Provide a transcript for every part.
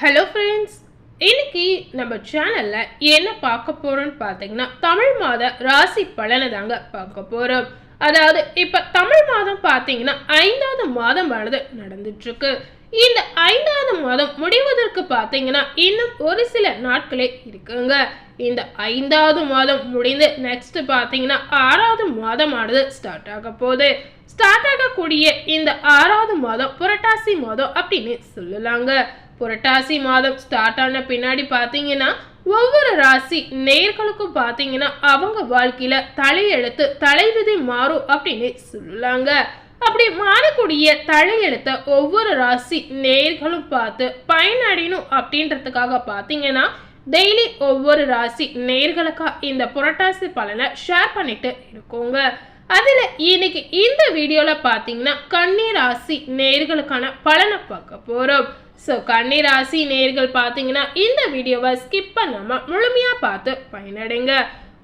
Hello friends இன்னைக்கு நம்ம சேனலில் என்ன பார்க்க போகிறோன்னு பார்த்தீங்கன்னா தமிழ் மாத ராசி பலனை தாங்க பார்க்க போகிறோம் அதாவது இப்போ தமிழ் மாதம் பார்த்தீங்கன்னா ஐந்தாவது மாதமானது நடந்துட்டுருக்கு. இந்த ஐந்தாவது மாதம் முடிவதற்கு பார்த்தீங்கன்னா இன்னும் ஒரு சில நாட்களே இருக்குங்க. இந்த ஐந்தாவது மாதம் முடிந்து நெக்ஸ்ட் பார்த்தீங்கன்னா ஆறாவது மாதமானது ஸ்டார்ட் ஆக போகுது. ஸ்டார்ட் ஆகக்கூடிய இந்த ஆறாவது மாதம் புரட்டாசி மாதம் அப்படின்னு சொல்லலாங்க. புரட்டாசி மாதம் ஸ்டார்ட் ஆன பின்னாடி பார்த்தீங்கன்னா ஒவ்வொரு ராசி நேர்களுக்கும் பார்த்தீங்கன்னா அவங்க வாழ்க்கையில தலையெழுத்து தலைவிதி மாறும் அப்படின்னு சொல்லுவாங்க அப்படி மாறக்கூடிய தலையெழுத்த ஒவ்வொரு ராசி நேர்களும் பார்த்து பயனடையணும் அப்படின்றதுக்காக பார்த்தீங்கன்னா டெய்லி ஒவ்வொரு ராசி நேர்களுக்கா இந்த புரட்டாசி பலனை ஷேர் பண்ணிட்டு இருக்கோங்க. அதில் இன்னைக்கு இந்த வீடியோவில் பார்த்தீங்கன்னா கன்னி ராசி நேர்களுக்கான பலனை பார்க்க போகிறோம் ஸோ கன்னி ராசி நேர்கள் பார்த்தீங்கன்னா இந்த வீடியோவை ஸ்கிப் பண்ணாமல் முழுமையாக பார்த்து பயனடைங்க.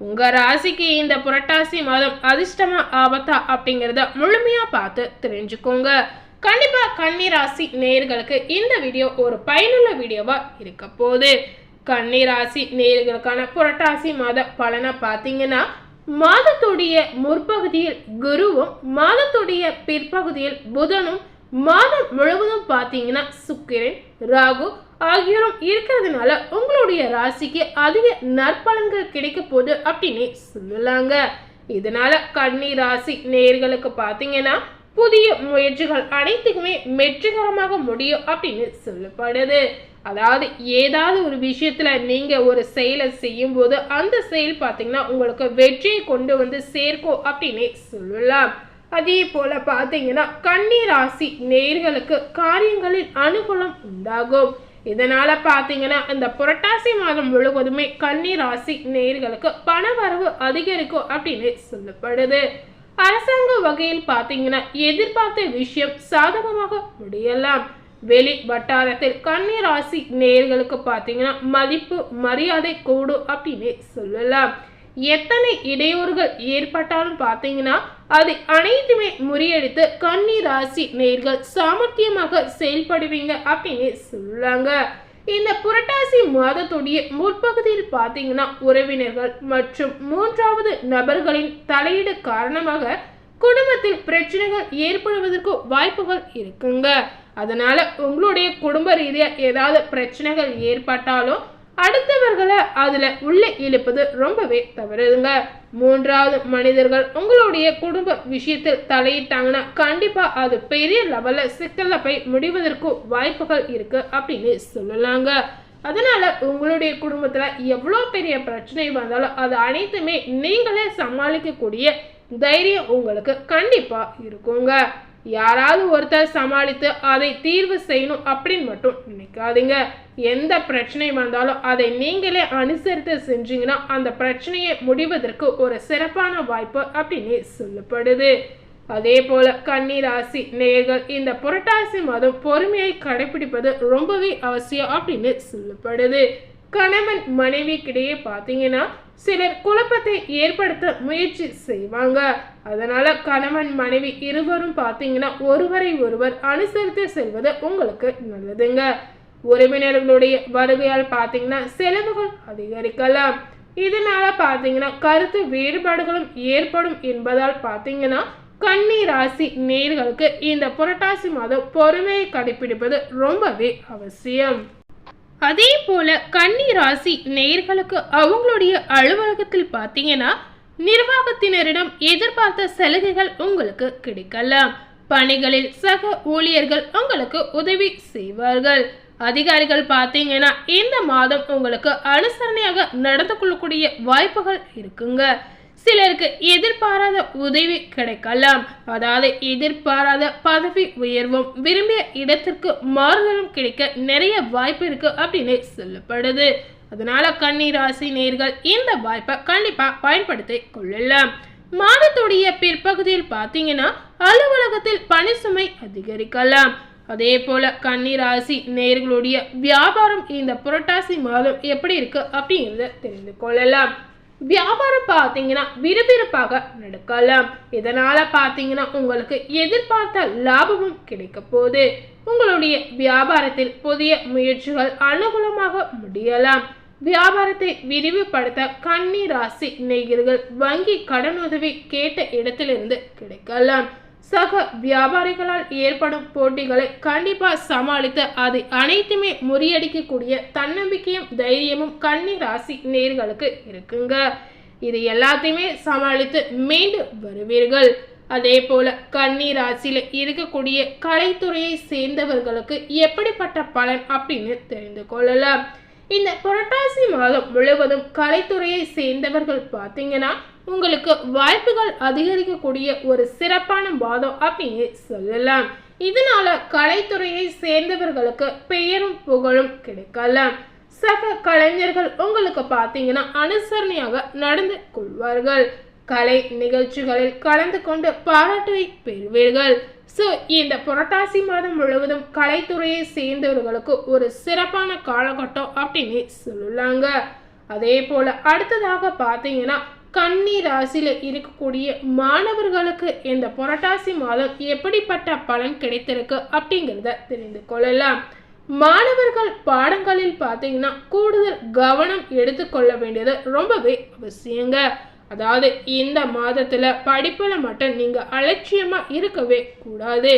உங்கள் ராசிக்கு இந்த புரட்டாசி மாதம் அதிர்ஷ்டமா ஆபத்தா அப்படிங்கிறத முழுமையாக பார்த்து தெரிஞ்சுக்கோங்க. கண்டிப்பாக கன்னி ராசி நேர்களுக்கு இந்த வீடியோ ஒரு பயனுள்ள வீடியோவாக இருக்க போகுது. கன்னி ராசி நேர்களுக்கான புரட்டாசி மாத பலனை பார்த்தீங்கன்னா மாதத்துடைய முற்பகுதியில் குருவும் மாதத்துடைய பிற்பகுதியில் புதனும் மாதம் முழுவதும் பார்த்தீங்கன்னா சுக்கிரன் ராகு ஆகியோரும் இருக்கிறதுனால உங்களுடைய ராசிக்கு அதிக நற்பலன்கள் கிடைக்க போகுது அப்படின்னு சொல்லலாங்க. இதனால கன்னி ராசி நேர்களுக்கு பார்த்தீங்கன்னா புதிய முயற்சிகள் அனைத்துக்குமே வெற்றிகரமாக முடியும் அப்படின்னு சொல்லப்படுது. அதாவது ஏதாவது ஒரு விஷயத்தில் நீங்கள் ஒரு செயலை செய்யும்போது அந்த செயல் பார்த்தீங்கன்னா உங்களுக்கு வெற்றியை கொண்டு வந்து சேர்க்கும் அப்படின்னே சொல்லலாம். அதே போல் பார்த்தீங்கன்னா கன்னி ராசி நேர்களுக்கு காரியங்களில் அனுகூலம் உண்டாகும். இதனால் பார்த்தீங்கன்னா இந்த புரட்டாசி மாதம் முழுவதுமே கன்னி ராசி நேர்களுக்கு பண வரவு அதிகரிக்கும் அப்படின்னு சொல்லப்படுது. அரசாங்க வகையில் பார்த்தீங்கன்னா எதிர்பார்த்த விஷயம் சாதகமாக முடியலாம். வெளி வட்டாரத்தில் கன்னி ராசி நேர்களுக்கு பார்த்தீங்கன்னா மதிப்பு மரியாதை கூடும் அப்படின்னு சொல்லலாம். எத்தனை இடையூறுகள் ஏற்பட்டாலும் பார்த்தீங்கன்னா அது அனைத்துமே முறியடித்து கன்னி ராசி நேர்கள் சாமர்த்தியமாக செயல்படுவீங்க அப்படின்னு சொல்றாங்க இந்த புரட்டாசி மாதத்துடைய முற்பகுதியில் பார்த்தீங்கன்னா உறவினர்கள் மற்றும் மூன்றாவது நபர்களின் தலையீடு காரணமாக குடும்பத்தில் பிரச்சனைகள் ஏற்படுவதற்கு வாய்ப்புகள் இருக்குங்க. அதனால் உங்களுடைய குடும்ப ரீதியாக ஏதாவது பிரச்சனைகள் ஏற்பட்டாலும் அடுத்தவர்களை அதில் உள்ளே இழுப்பது ரொம்பவே தவறுதுங்க. மூன்றாவது மனிதர்கள் உங்களுடைய குடும்ப விஷயத்தில் தலையிட்டாங்கன்னா கண்டிப்பாக அது பெரிய லெவலில் சிக்கலில் போய் முடிவதற்கு வாய்ப்புகள் இருக்குது அப்படின்னு சொல்லலாங்க. அதனால் உங்களுடைய குடும்பத்தில் எவ்வளோ பெரிய பிரச்சனை வந்தாலும் அது அனைத்துமே நீங்களே சமாளிக்கக்கூடிய தைரியம் உங்களுக்கு கண்டிப்பாக இருக்குங்க. யாராவது ஒருத்தர் சமாளித்து அதை தீர்வு செய்யணும் அப்படின்னு மட்டும் நினைக்காதீங்க. எந்த பிரச்சனை வந்தாலும் அதை நீங்களே அனுசரித்து செஞ்சீங்கன்னா அந்த பிரச்சனையை முடிவதற்கு ஒரு சிறப்பான வாய்ப்பு அப்படின்னு சொல்லப்படுது. அதே போல கன்னி ராசி நேர்கள் இந்த புரட்டாசி மாதம் பொறுமையை கடைபிடிப்பது ரொம்பவே அவசியம் அப்படின்னு சொல்லப்படுது. கணவன் மனைவிக்கிடையே பார்த்தீங்கன்னா சிலர் குழப்பத்தை ஏற்படுத்த முயற்சி செய்வாங்க. அதனால கணவன் மனைவி இருவரும் பார்த்தீங்கன்னா ஒருவரை ஒருவர் அனுசரித்து செல்வது உங்களுக்கு நல்லதுங்க. உறவினர்களுடைய வருகையால் பார்த்தீங்கன்னா செலவுகள் அதிகரிக்கலாம். இதனால பார்த்தீங்கன்னா கருத்து வேறுபாடுகளும் ஏற்படும் என்பதால் பார்த்தீங்கன்னா கன்னி ராசி நேர்களுக்கு இந்த புரட்டாசி மாதம் பொறுமையை கடைபிடிப்பது ரொம்பவே அவசியம். அதே போல கன்னி ராசி நேர்களுக்கு அவங்களுடைய அலுவலகத்தில் பார்த்தீங்கன்னா நிர்வாகத்தினரிடம் எதிர்பார்த்த சலுகைகள் உங்களுக்கு கிடைக்கலாம். பணிகளில் சக ஊழியர்கள் உங்களுக்கு உதவி செய்வார்கள். அதிகாரிகள் பார்த்தீங்கன்னா இந்த மாதம் உங்களுக்கு அனுசரணையாக நடந்து கொள்ளக்கூடிய வாய்ப்புகள் இருக்குங்க. சிலருக்கு எதிர்பாராத உதவி கிடைக்கலாம். அதாவது எதிர்பாராத பதவி உயர்வும் விரும்பிய இடத்திற்கு மாறுதலும் கிடைக்க நிறைய வாய்ப்பு இருக்கு அப்படின்னு சொல்லப்படுது. அதனால கன்னி ராசி நேர்கள் இந்த வாய்ப்பை கண்டிப்பா பயன்படுத்தி கொள்ளலாம். மாதத்துடைய பிற்பகுதியில் பார்த்தீங்கன்னா அலுவலகத்தில் பணி சுமை அதிகரிக்கலாம். அதே போல கன்னி ராசி நேர்களுடைய வியாபாரம் இந்த புரட்டாசி மாதம் எப்படி இருக்கு அப்படிங்கிறத தெரிந்து கொள்ளலாம். வியாபாரம் பார்த்தீங்கன்னா விறுவிறுப்பாக நடக்கலாம். இதனால பார்த்தீங்கன்னா உங்களுக்கு எதிர்பார்த்த லாபமும் கிடைக்க போகுது. உங்களுடைய வியாபாரத்தில் புதிய முயற்சிகள் அனுகூலமாக முடியலாம். வியாபாரத்தை விரிவுபடுத்த கன்னி ராசி நெய்கர்கள் வங்கி கடனுதவி கேட்ட இடத்திலிருந்து கிடைக்கலாம். சக வியாபாரிகளால் ஏற்படும் போட்டிகளை கண்டிப்பாக சமாளித்து அதை அனைத்துமே முறியடிக்கக்கூடிய தன்னம்பிக்கையும் தைரியமும் கன்னி ராசி நேர்களுக்கு இருக்குங்க. இது எல்லாத்தையுமே சமாளித்து மீண்டு வருவீர்கள். அதே போல கன்னி ராசியில் இருக்கக்கூடிய கலைத்துறையை சேர்ந்தவர்களுக்கு எப்படிப்பட்ட பலன் அப்படின்னு தெரிந்து கொள்ளலாம். இந்த புரட்டாசி மாதம் முழுவதும் கலைத்துறையை சேர்ந்தவர்கள் பார்த்தீங்கன்னா உங்களுக்கு வாய்ப்புகள் அதிகரிக்கக்கூடிய ஒரு சிறப்பான மாதம் அப்படின்னு சொல்லலாம். இதனால கலைத்துறையை சேர்ந்தவர்களுக்கு பெயரும் புகழும் கிடைக்கலாம். சக கலைஞர்கள் உங்களுக்கு பார்த்தீங்கன்னா அனுசரணையாக நடந்து கொள்வார்கள். கலை நிகழ்ச்சிகளில் கலந்து கொண்டு பாராட்டை பெறுவீர்கள். ஸோ இந்த புரட்டாசி மாதம் முழுவதும் கலைத்துறையை சேர்ந்தவர்களுக்கு ஒரு சிறப்பான காலகட்டம் அப்படின்னு சொல்லலாங்க. அதே போல அடுத்ததாக பார்த்தீங்கன்னா கன்னி ராசியில இருக்கக்கூடிய மாணவர்களுக்கு இந்த புரட்டாசி மாதம் எப்படிப்பட்ட பலன் கிடைத்திருக்கு அப்படிங்கிறத தெரிந்து கொள்ளலாம். மாணவர்கள் பாடங்களில் பார்த்தீங்கன்னா கூடுதல் கவனம் எடுத்துக்கொள்ள வேண்டியது ரொம்பவே அவசியங்க. அதாவது இந்த மாதத்துல படிப்புல மட்டும் நீங்க அலட்சியமா இருக்கவே கூடாது.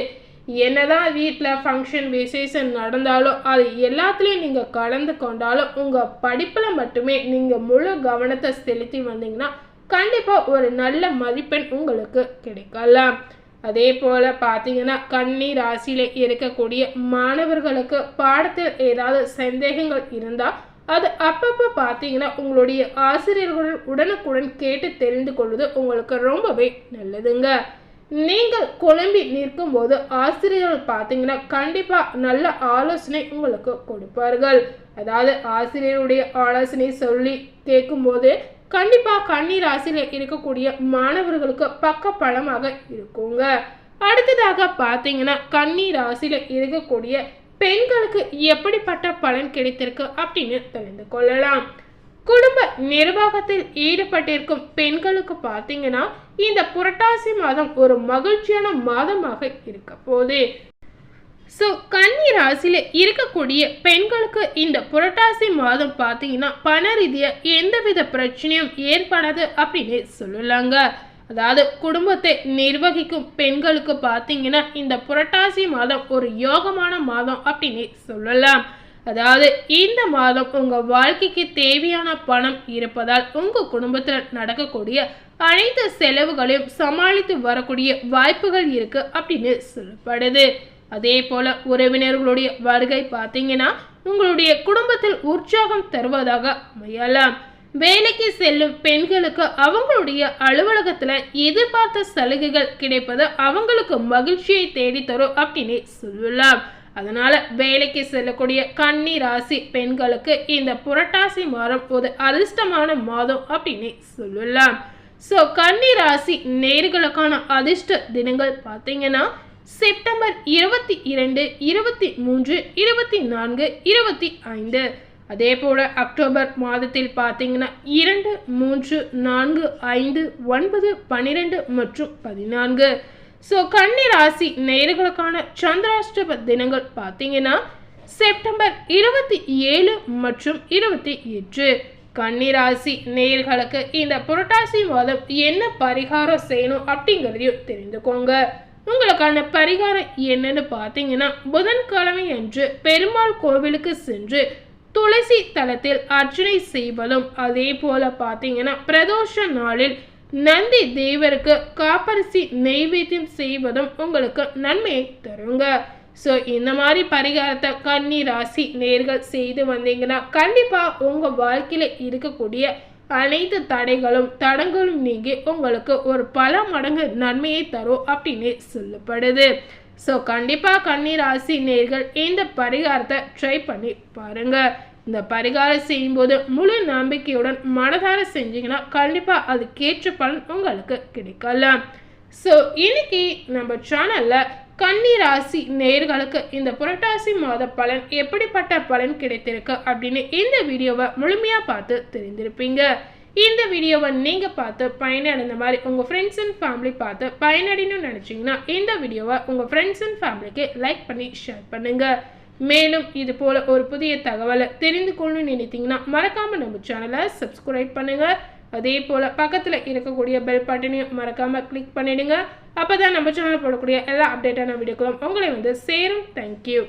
என்னதான் வீட்டில் ஃபங்க்ஷன் விசேஷம் நடந்தாலும் அது எல்லாத்துலேயும் நீங்கள் கலந்து கொண்டாலும் உங்கள் படிப்பில் மட்டுமே நீங்கள் முழு கவனத்தை செலுத்தி வந்தீங்கன்னா கண்டிப்பாக ஒரு நல்ல மதிப்பெண் உங்களுக்கு கிடைக்கலாம். அதே போல் பார்த்தீங்கன்னா கன்னி ராசியில் இருக்கக்கூடிய மாணவர்களுக்கு பாடத்தில் ஏதாவது சந்தேகங்கள் இருந்தால் அது அப்பப்போ பார்த்தீங்கன்னா உங்களுடைய ஆசிரியர்களுடன் உடனுக்குடன் கேட்டு தெரிந்து கொள்வது உங்களுக்கு ரொம்பவே நல்லதுங்க. நீங்கள் குழம்பி நிற்கும் போது ஆசிரியர்கள் பார்த்தீங்கன்னா கண்டிப்பாக நல்ல ஆலோசனை உங்களுக்கு கொடுப்பார்கள். அதாவது ஆசிரியருடைய ஆலோசனை சொல்லி கேட்கும்போது கண்டிப்பாக கன்னி ராசியில் இருக்கக்கூடிய மாணவர்களுக்கு பக்க பலமாக இருக்குங்க. அடுத்ததாக பார்த்தீங்கன்னா கண்ணீர் ராசியில் இருக்கக்கூடிய பெண்களுக்கு எப்படிப்பட்ட பலன் கிடைத்திருக்கு அப்படின்னு தெரிந்து கொள்ளலாம். குடும்ப நிர்வாகத்தில் ஈடுபட்டிருக்கும் பெண்களுக்கு பார்த்தீங்கன்னா இந்த புரட்டாசி மாதம் ஒரு மகிழ்ச்சியான மாதமாக இருக்க போது ஸோ கன்னி ராசியில் இருக்கக்கூடிய பெண்களுக்கு இந்த புரட்டாசி மாதம் பார்த்தீங்கன்னா பண ரீதியாக எந்தவித பிரச்சனையும் ஏற்படாது அப்படின்னு சொல்லலாங்க. அதாவது குடும்பத்தை நிர்வகிக்கும் பெண்களுக்கு பார்த்தீங்கன்னா இந்த புரட்டாசி மாதம் ஒரு யோகமான மாதம் அப்படின்னு சொல்லலாம். அதாவது இந்த மாதம் உங்கள் வாழ்க்கைக்கு தேவையான பணம் இருப்பதால் உங்கள் குடும்பத்தில் நடக்கக்கூடிய அனைத்து செலவுகளையும் சமாளித்து வரக்கூடிய வாய்ப்புகள் இருக்குது அப்படின்னு சொல்லப்படுது. அதே போல உறவினர்களுடைய வருகை பார்த்தீங்கன்னா உங்களுடைய குடும்பத்தில் உற்சாகம் தருவதாக அமையலாம். வேலைக்கு செல்லும் பெண்களுக்கு அவங்களுடைய அலுவலகத்துல எதிர்பார்த்த சலுகைகள் கிடைப்பது அவங்களுக்கு மகிழ்ச்சியை தேடித்தரும் அப்படின்னு சொல்லலாம். அதனால வேலைக்கு செல்லக்கூடிய கன்னி ராசி பெண்களுக்கு இந்த புரட்டாசி மாதம் ஒரு அதிர்ஷ்டமான மாதம் அப்படின்னு சொல்லலாம். ஸோ கன்னி ராசி நேர்களுக்கான அதிர்ஷ்ட தினங்கள் பார்த்தீங்கன்னா செப்டம்பர் இருபத்தி இரண்டு இருபத்தி மூன்று இருபத்தி நான்கு இருபத்தி ஐந்து. அதே போல் அக்டோபர் மாதத்தில் பார்த்தீங்கன்னா இரண்டு மூன்று நான்கு ஐந்து ஒன்பது பன்னிரெண்டு மற்றும் பதினான்கு. ஸோ கன்னி ராசி நேர்களுக்கான சந்திராஷ்டப தினங்கள் பார்த்தீங்கன்னா செப்டம்பர் இருபத்தி ஏழு மற்றும் இருபத்தி எட்டு. கன்னிராசி நேர்களுக்கு இந்த புரட்டாசி மாதம் என்ன பரிகாரம் செய்யணும் அப்படிங்கிறதையும் தெரிந்துக்கோங்க. உங்களுக்கான பரிகாரம் என்னன்னு பார்த்தீங்கன்னா புதன்கிழமை அன்று பெருமாள் கோவிலுக்கு சென்று துளசி தலத்தில் அர்ச்சனை செய்வதும் அதே போல பார்த்தீங்கன்னா பிரதோஷ நாளில் நந்தி தேவருக்கு காப்பரிசி நெய்வேத்தியம் செய்வதும் உங்களுக்கு நன்மையை தருங்க. ஸோ இந்த மாதிரி பரிகாரத்தை கன்னி ராசி நேர்கள் செய்து வந்தீங்கன்னா கண்டிப்பாக உங்கள் வாழ்க்கையில் இருக்கக்கூடிய அனைத்து தடைகளும் தடங்களும் நீங்கி உங்களுக்கு ஒரு பல மடங்கு நன்மையை தரும் அப்படின்னு சொல்லப்படுது. ஸோ கண்டிப்பாக கன்னிராசி நேர்கள் இந்த பரிகாரத்தை ட்ரை பண்ணி பாருங்க. இந்த பரிகாரம் செய்யும்போது முழு நம்பிக்கையுடன் மனதார செஞ்சீங்கன்னா கண்டிப்பாக அதுக்கேற்ற பலன் உங்களுக்கு கிடைக்கலாம் ஸோ இன்னைக்கு நம்ம சேனலில் கன்னி ராசி நேர்களுக்கு இந்த புரட்டாசி மாத பலன் எப்படிப்பட்ட பலன் கிடைத்திருக்கு அப்படின்னு இந்த வீடியோவை முழுமையாக பார்த்து தெரிந்திருப்பீங்க. இந்த வீடியோவை நீங்கள் பார்த்து பயனடைந்த மாதிரி உங்கள் ஃப்ரெண்ட்ஸ் அண்ட் ஃபேமிலி பார்த்து பயனடையணும்னு நினச்சிங்கன்னா இந்த வீடியோவை உங்கள் ஃப்ரெண்ட்ஸ் அண்ட் ஃபேமிலிக்கு லைக் பண்ணி ஷேர் பண்ணுங்கள் மேலும் இது போல் ஒரு புதிய தகவலை தெரிந்து கொள்ளணும்னு நினைத்தீங்கன்னா மறக்காமல் நம்ம சேனலை சப்ஸ்கிரைப் பண்ணுங்கள் அதே போல் பக்கத்தில் இருக்கக்கூடிய பெல் பட்டனையும் மறக்காமல் கிளிக் பண்ணிவிடுங்க அப்போ தான் நம்ம சேனலில் போடக்கூடிய எல்லா அப்டேட்டான வீடியோக்களும் உங்களை வந்து சேரும். தேங்க்யூ